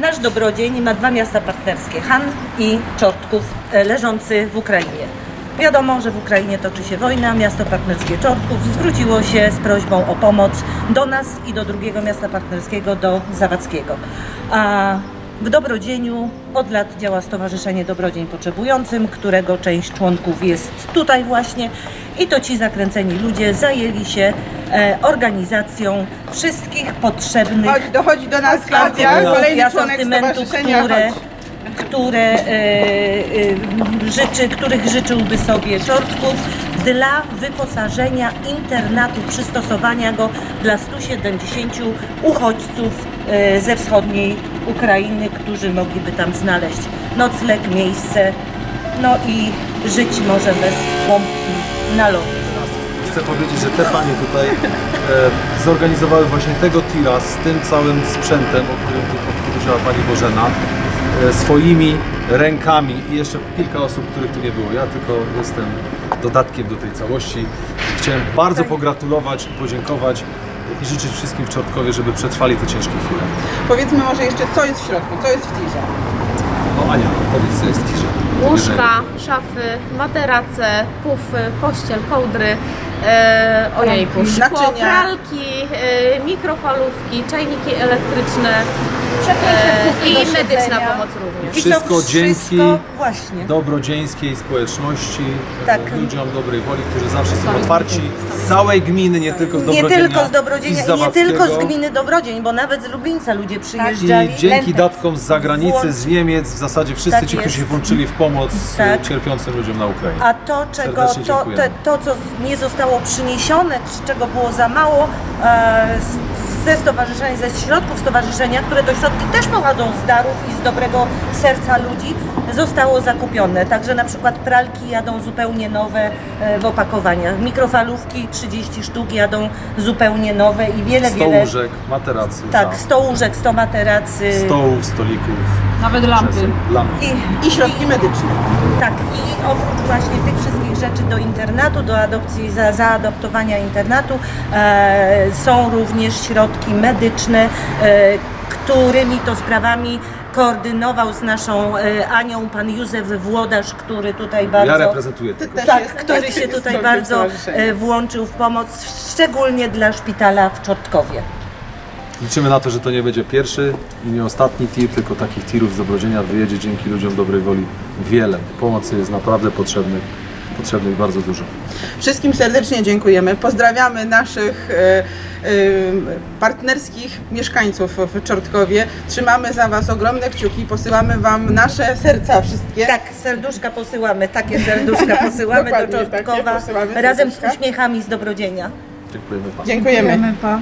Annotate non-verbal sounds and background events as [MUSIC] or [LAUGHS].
Nasz Dobrodzień ma dwa miasta partnerskie, Han i Czortków, e, leżący w Ukrainie. Wiadomo, że w Ukrainie toczy się wojna. Miasto partnerskie Czortków zwróciło się z prośbą o pomoc do nas i do drugiego miasta partnerskiego, do Zawadzkiego. A w Dobrodzieniu od lat działa Stowarzyszenie Dobrodzień Potrzebującym, którego część członków jest tutaj właśnie. I to ci zakręceni ludzie zajęli się e, organizacją wszystkich potrzebnych Chodź, dochodzi do nas Klaudia, artykułów i kolejny członek asortymentu, stowarzyszenia. które, Chodź. które e, e, życzy, których życzyłby sobie Czortków dla wyposażenia internatu, przystosowania go dla 170 uchodźców e, ze wschodniej Ukrainy, którzy mogliby tam znaleźć nocleg, miejsce, no i żyć może bez pompki na lotnisku. Chcę powiedzieć, że te panie tutaj e, zorganizowały właśnie tego tira z tym całym sprzętem, o którym tu powiedziała pani Bożena, e, swoimi rękami i jeszcze kilka osób, których tu nie było. Ja tylko jestem dodatkiem do tej całości. Chciałem bardzo pogratulować i podziękować i życzyć wszystkim w Czortkowie, żeby przetrwali te ciężkie chwile. Powiedzmy może jeszcze, co jest w środku, co jest w tirze. No Ania, powiedz co jest w tirze. Łóżka, szafy, materace, pufy, pościel, kołdry, e, ojejku, szkło, Naczynia. pralki, e, mikrofalówki, czajniki elektryczne Przepiękne e, i medyczna pomoc również. I Wszystko to dzięki właśnie. dobrodzieńskiej społeczności, Tak. e, ludziom dobrej woli, którzy zawsze są otwarci z całej gminy, nie tylko z Nie Dobrodzienia. tylko z Dobrodzienia i z i nie tylko z Zawadzkiego. gminy Dobrodzień, bo nawet z Lublińca ludzie przyjeżdżali. I dzięki datkom z zagranicy, z Niemiec, w zasadzie wszyscy Tak ci, którzy jest. się włączyli w pomoc e, Tak. cierpiącym ludziom na Ukrainie. A to, czego, Serdecznie to, dziękujemy. te, to, co nie zostało przyniesione, czy czego było za mało e, ze stowarzyszenia, ze środków stowarzyszenia, które to środki też pochodzą z darów i z dobrego serca ludzi, zostało zakupione. Także na przykład pralki jadą zupełnie nowe e, w opakowaniach. Mikrofalówki 30 sztuk jadą zupełnie nowe i wiele, 100 wiele... łóżek, materacy, Tak, 100 łóżek, 100 materacy. stołów, stolików, Nawet lampy. lampy. I, I środki medyczne. Tak, i oprócz właśnie tych wszystkich rzeczy do internatu, do adopcji, za, zaadoptowania internatu e, są również środki medyczne, e, którymi to sprawami koordynował z naszą e, Anią pan Józef Włodarz, który tutaj bardzo... Ja reprezentuję tego. tak, który się tutaj bardzo włączył w pomoc, szczególnie dla szpitala w Czortkowie. Liczymy na to, że to nie będzie pierwszy i nie ostatni tir, tylko takich tirów z Dobrodzienia wyjedzie dzięki ludziom dobrej woli wiele. Pomocy jest naprawdę potrzebnych, potrzebnych bardzo dużo. Wszystkim serdecznie dziękujemy. Pozdrawiamy naszych e, e, partnerskich mieszkańców w Czortkowie. Trzymamy za Was ogromne kciuki, posyłamy Wam nasze serca wszystkie. Tak, serduszka posyłamy, takie serduszka [LAUGHS] posyłamy do takie, Czortkowa posyłamy razem z uśmiechami z Dobrodzienia. Dziękujemy Panu. Dziękujemy. Dziękujemy, pa.